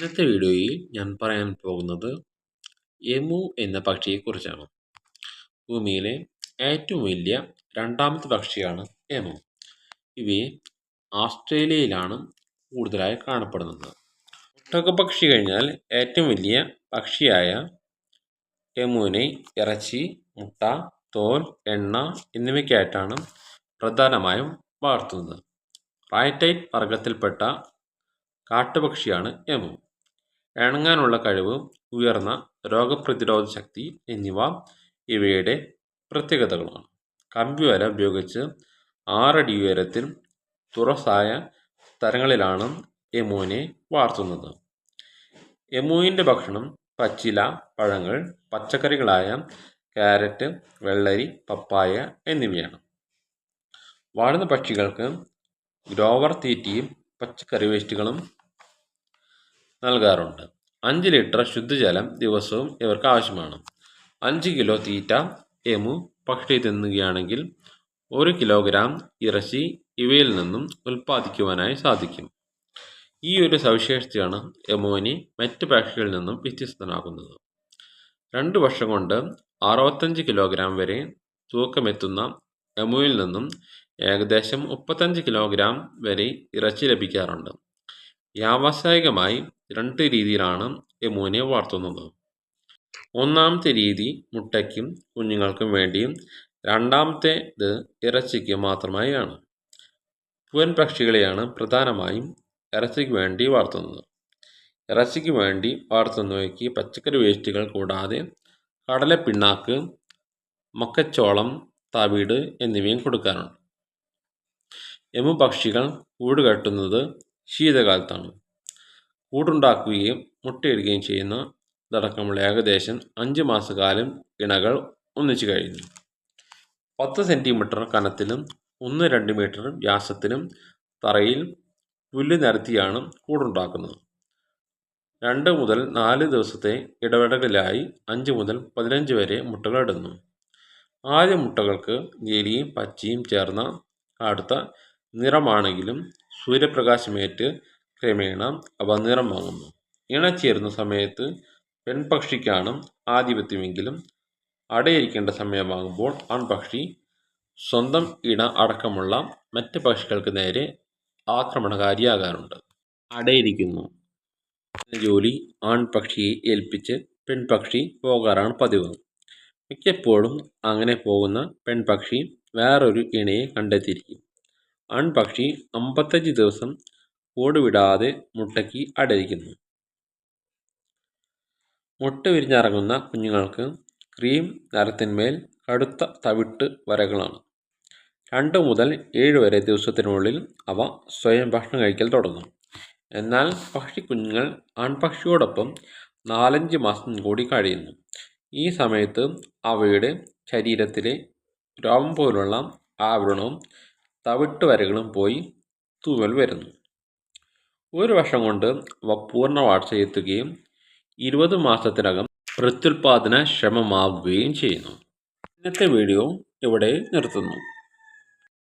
ഇന്നത്തെ വീഡിയോയിൽ ഞാൻ പറയാൻ പോകുന്നത് എമു എന്ന പക്ഷിയെക്കുറിച്ചാണ്. ഭൂമിയിലെ ഏറ്റവും വലിയ രണ്ടാമത്തെ പക്ഷിയാണ് എമു ഇവയെ ആസ്ട്രേലിയയിലാണ് കൂടുതലായി കാണപ്പെടുന്നത്. പക്ഷി കഴിഞ്ഞാൽ ഏറ്റവും വലിയ പക്ഷിയായ എമുവിനെ ഇറച്ചി മുട്ട തോൽ എണ്ണ എന്നിവയ്ക്കായിട്ടാണ് പ്രധാനമായും വളർത്തുന്നത്. റൈറ്റൈറ്റ് വർഗത്തിൽപ്പെട്ട കാട്ടുപക്ഷിയാണ് എമു ഇണങ്ങാനുള്ള കഴിവ് ഉയർന്ന രോഗപ്രതിരോധ ശക്തി എന്നിവ ഇവയുടെ പ്രത്യേകതകളാണ്. കമ്പിവല ഉപയോഗിച്ച് ആറടി ഉയരത്തിൽ തുറസായ സ്ഥലങ്ങളിലാണ് എമുവിനെ വളർത്തുന്നത് എമുവിന്റെ ഭക്ഷണം പച്ചില പഴങ്ങൾ പച്ചക്കറികളായ കാരറ്റ് വെള്ളരി പപ്പായ എന്നിവയാണ്. വാഴുന്ന പക്ഷികൾക്ക് ഗ്രോവർ തീറ്റയും പച്ചക്കറി വേസ്റ്റുകളും നൽകാറുണ്ട്. അഞ്ച് ലിറ്റർ ശുദ്ധജലം ദിവസവും ഇവർക്ക് ആവശ്യമാണ്. അഞ്ച് കിലോ തീറ്റ എമു പക്ഷി തിന്നുകയാണെങ്കിൽ ഒരു കിലോഗ്രാം ഇറച്ചി ഇവയിൽ നിന്നും ഉൽപ്പാദിക്കുവാനായി സാധിക്കും. ഈ ഒരു സവിശേഷതയാണ് എമോനി മറ്റ് പക്ഷികളിൽ നിന്നും വ്യത്യസ്തനാകുന്നത്. രണ്ട് വർഷം കൊണ്ട് അറുപത്തഞ്ച് കിലോഗ്രാം വരെ തൂക്കമെത്തുന്ന എമുവിൽ നിന്നും ഏകദേശം മുപ്പത്തഞ്ച് കിലോഗ്രാം വരെ ഇറച്ചി ലഭിക്കാറുണ്ട്. വ്യാവസായികമായി രണ്ട് രീതിയിലാണ് എമുവിനെ വളർത്തുന്നത്. ഒന്നാമത്തെ രീതി മുട്ടയ്ക്കും കുഞ്ഞുങ്ങൾക്കും വേണ്ടിയും രണ്ടാമത്തേത് ഇറച്ചിക്ക് മാത്രമായാണ്. പുവൻ പക്ഷികളെയാണ് പ്രധാനമായും ഇറച്ചിക്ക് വേണ്ടി വളർത്തുന്നത്. ഇറച്ചിക്ക് വേണ്ടി വളർത്തുന്നവയ്ക്ക് പച്ചക്കറി വേസ്റ്റുകൾ കൂടാതെ കടല പിണ്ണാക്ക് മക്കച്ചോളം തവിട് എന്നിവയും കൊടുക്കാറുണ്ട്. യമു പക്ഷികൾ കൂട് കെട്ടുന്നത് ശീതകാലത്താണ്. കൂടുണ്ടാക്കുകയും മുട്ടയിടുകയും ചെയ്യുന്ന ഇതടക്കമുള്ള ഏകദേശം അഞ്ച് മാസക്കാലം ഇണകൾ ഒന്നിച്ചു കഴിഞ്ഞു പത്ത് സെന്റിമീറ്റർ കനത്തിലും ഒന്ന് രണ്ട് മീറ്റർ വ്യാസത്തിലും തറയിൽ പുല്ല് നിരത്തിയാണ് കൂടുണ്ടാക്കുന്നത്. രണ്ട് മുതൽ നാല് ദിവസത്തെ ഇടവേളകളിലായി അഞ്ച് മുതൽ പതിനഞ്ച് വരെ മുട്ടകൾ ഇടുന്നു. ആദ്യ മുട്ടകൾക്ക് നീലിയും പച്ചയും ചേർന്ന അടുത്ത നിറമാണെങ്കിലും സൂര്യപ്രകാശമേറ്റ് ക്രമേണ അവ നിറം വാങ്ങുന്നു. ഇണചേരുന്ന സമയത്ത് പെൺപക്ഷിക്കാണ് ആധിപത്യമെങ്കിലും അടയിരിക്കേണ്ട സമയമാകുമ്പോൾ ആൺപക്ഷി സ്വന്തം ഇണ അടക്കമുള്ള മറ്റ് പക്ഷികൾക്ക് നേരെ ആക്രമണകാരിയാകാറുണ്ട്. അടയിരിക്കുന്നു. ജോലി ആൺപക്ഷിയെ ഏൽപ്പിച്ച് പെൺപക്ഷി പോകാറാണ് പതിവ്. മിക്കപ്പോഴും അങ്ങനെ പോകുന്ന പെൺപക്ഷി വേറൊരു ഇണയെ കണ്ടെത്തിയിരിക്കും. ആൺപക്ഷി അമ്പത്തഞ്ച് ദിവസം കൂടുവിടാതെ മുട്ടയ്ക്ക് അടയിരിക്കുന്നു. മുട്ട വിരിഞ്ഞിറങ്ങുന്ന കുഞ്ഞുങ്ങൾക്ക് ക്രീം നിറത്തിന്മേൽ കടുത്ത തവിട്ട് വരകളാണ്. രണ്ട് മുതൽ ഏഴ് വരെ ദിവസത്തിനുള്ളിൽ അവ സ്വയം ഭക്ഷണം കഴിക്കൽ തുടങ്ങും. എന്നാൽ പക്ഷിക്കുഞ്ഞുങ്ങൾ ആൺപക്ഷിയോടൊപ്പം നാലഞ്ച് മാസം കൂടി കഴിയുന്നു. ഈ സമയത്ത് അവയുടെ ശരീരത്തിലെ രോമം പോലുള്ള ആവരണവും തവിട്ട് വരകളും പോയി തൂവൽ വരുന്നു. ഒരു വർഷം കൊണ്ട് പൂർണ വളർച്ചയെത്തുകയും ഇരുപത് മാസത്തിനകം പ്രത്യുൽപാദന ശ്രമമാവുകയും ചെയ്യുന്നു. ഇന്നത്തെ വീഡിയോ ഇവിടെ നിർത്തുന്നു.